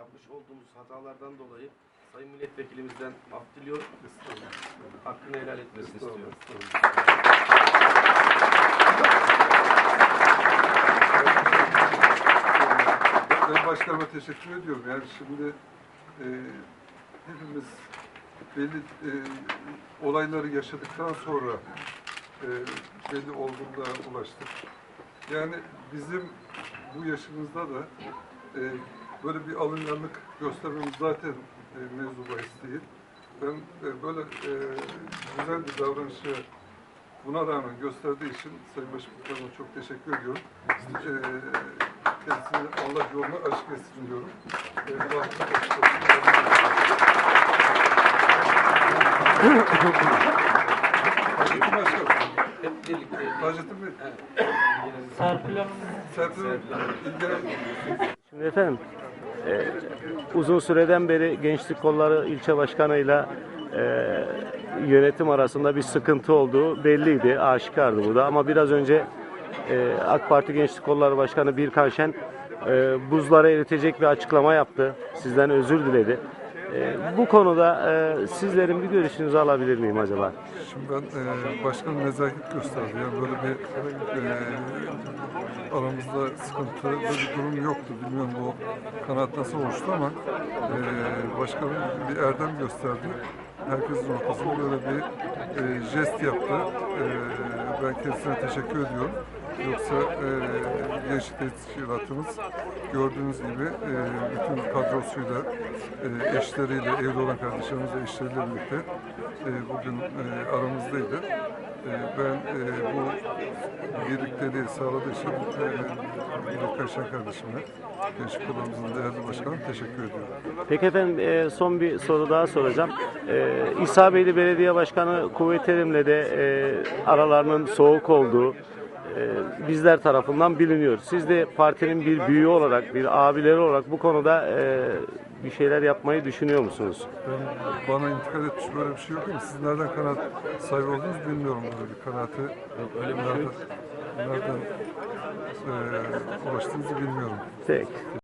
yapmış olduğumuz hatalardan dolayı Sayın Milletvekilimizden af diliyor. Hakkını helal etmesini istiyorum. Ben başkanıma teşekkür ediyorum. Yani şimdi e, hepimiz belli e, olayları yaşadıktan sonra e, belli olgunluğa ulaştık. Yani bizim bu yaşımızda da e, böyle bir alınganlık göstermemiz zaten e, mevzu bahis değil. Ben e, böyle e, güzel bir davranışı buna rağmen gösterdiği için Sayın Başbakanıma çok teşekkür ediyorum. E, kendisine Allah yolunu açık etsin diyorum. E. Hacettin Başkan, Hep birlikte. Hacettin Bey, Serpil Hanım Serpil Hanım, Şimdi efendim, e, uzun süreden beri Gençlik Kolları ilçe başkanıyla e, yönetim arasında bir sıkıntı olduğu belliydi, aşikardı bu da. Ama biraz önce e, AK Parti Gençlik Kolları Başkanı Birkan Şen e, buzları eritecek bir açıklama yaptı. Sizden özür diledi. E, bu konuda e, sizlerin bir görüşünüzü alabilir miyim acaba? Şimdi ben e, başkanın nezaket gösterdi. Yani böyle bir e, aramızda sıkıntılı bir durum yoktu. Bilmiyorum bu kanaat nasıl oluştu ama e, başkanın bir erdem gösterdi. Herkesin ortasında böyle bir e, jest yaptı. E, ben kendisine teşekkür ediyorum. Yoksa e, Gençlik Teşkilatımız gördüğünüz gibi e, bütün kadrosuyla, e, eşleriyle, evli olan kardeşlerimizle eşleriyle birlikte e, bugün e, aramızdaydı. E, ben e, bu birlikteliği sağladığı için e, Kaşan kardeşime, Gençlik Kolumuzun değerli başkanım teşekkür ediyorum. Peki efendim e, son bir soru daha soracağım. E, İsa Beyli Belediye Başkanı Kuvvet Erim'le de e, aralarının soğuk olduğu e, bizler tarafından biliniyor. Siz de partinin bir büyüğü olarak, bir abileri olarak bu konuda e, bir şeyler yapmayı düşünüyor musunuz? Ben, bana intikal etmiş böyle bir şey yok ama siz nereden kanaat sahibi oldunuz bilmiyorum böyle bir kanaati. öyle bir şey. Nereden, nereden e, ulaştığınızı bilmiyorum. Peki.